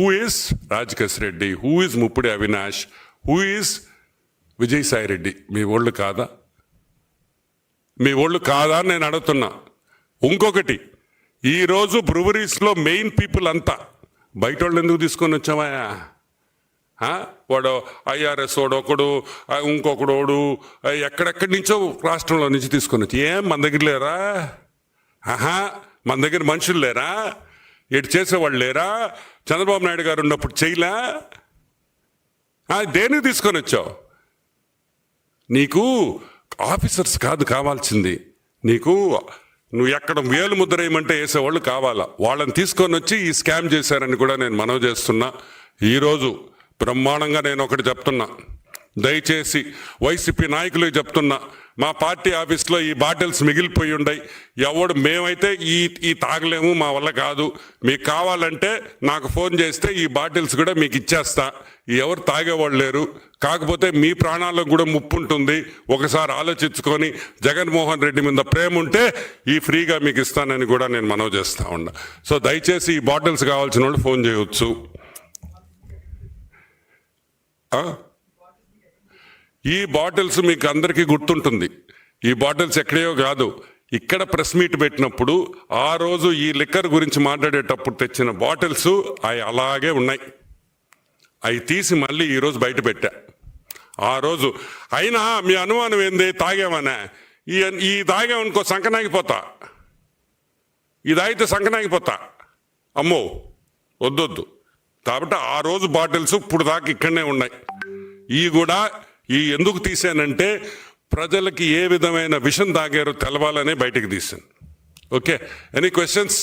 Who is Rajakesh Reddy? Who is Muppudi Avinash? Who is Vijayasai Reddy? మీ ఒళ్ళు కాదా? మీ ఒళ్ళు కాదా అని నేను అడుగుతున్నా. ఇంకొకటి ఈరోజు బ్రువరీస్లో మెయిన్ పీపుల్ అంతా బయట వాళ్ళు ఎందుకు తీసుకొని వచ్చావా? వాడు ఐఆర్ఎస్ వాడు ఒకడు ఇంకొకడోడు ఇంకొకడు వాడు ఎక్కడెక్కడి నుంచో రాష్ట్రంలో నుంచి తీసుకొని వచ్చి ఏం మన దగ్గర లేరా? ఆహా మన దగ్గర మనుషులు లేరా? ఇటు చేసేవాళ్ళు లేరా? చంద్రబాబు నాయుడు గారు ఉన్నప్పుడు చేయలే? దేనికి తీసుకొని వచ్చావు? నీకు ఆఫీసర్స్ కాదు కావాల్సింది. నీకు నువ్వు ఎక్కడ వేలు ముద్ర వేయమంటే వేసేవాళ్ళు కావాలా? వాళ్ళని తీసుకొని వచ్చి ఈ స్కామ్ చేశారని కూడా నేను మనవి చేస్తున్నా. ఈరోజు బ్రహ్మాండంగా నేను ఒకటి చెప్తున్నా. దయచేసి వైసీపీ నాయకులు చెప్తున్నా మా పార్టీ ఆఫీస్లో ఈ బాటిల్స్ మిగిలిపోయి ఉండయి ఎవడు మేమైతే ఈ ఈ తాగలేము మా వల్ల కాదు. మీకు కావాలంటే నాకు ఫోన్ చేస్తే ఈ బాటిల్స్ కూడా మీకు ఇచ్చేస్తా. ఎవరు తాగేవాళ్ళు లేరు. కాకపోతే మీ ప్రాణాలకు కూడా ముప్పు ఉంటుంది. ఒకసారి ఆలోచించుకొని జగన్మోహన్ రెడ్డి మీద ప్రేమ ఉంటే ఈ ఫ్రీగా మీకు ఇస్తానని కూడా నేను మనవి చేస్తా ఉన్నా. సో దయచేసి ఈ బాటిల్స్ కావాల్సిన వాళ్ళు ఫోన్ చేయవచ్చు ఆ? ఈ బాటిల్స్ మీకు అందరికీ గుర్తుంటుంది. ఈ బాటిల్స్ ఎక్కడయో కాదు. ఇక్కడ ప్రెస్ మీట్ పెట్టినప్పుడు ఆ రోజు ఈ లిక్కర్ గురించి మాట్లాడేటప్పుడు తెచ్చిన బాటిల్స్ అవి అలాగే ఉన్నాయి. అవి తీసి మళ్ళీ ఈరోజు బయట పెట్టా. ఆ రోజు అయినా మీ అనుమానం ఏంది? తాగామనే ఈ ఈ తాగామనుకో సంకనాగిపోతా. ఇది అయితే సంకనాగిపోతా. అమ్మో వద్దొద్దు. కాబట్టి ఆ రోజు బాటిల్స్ ఇప్పుడు దాకా ఇక్కడనే ఉన్నాయి. ఈ కూడా ఈ ఎందుకు తీసానంటే ప్రజలకి ఏ విధమైన విషం తాగారో తెలవాలనే బయటకు తీసాను ఓకే ఎనీ క్వశ్చన్స్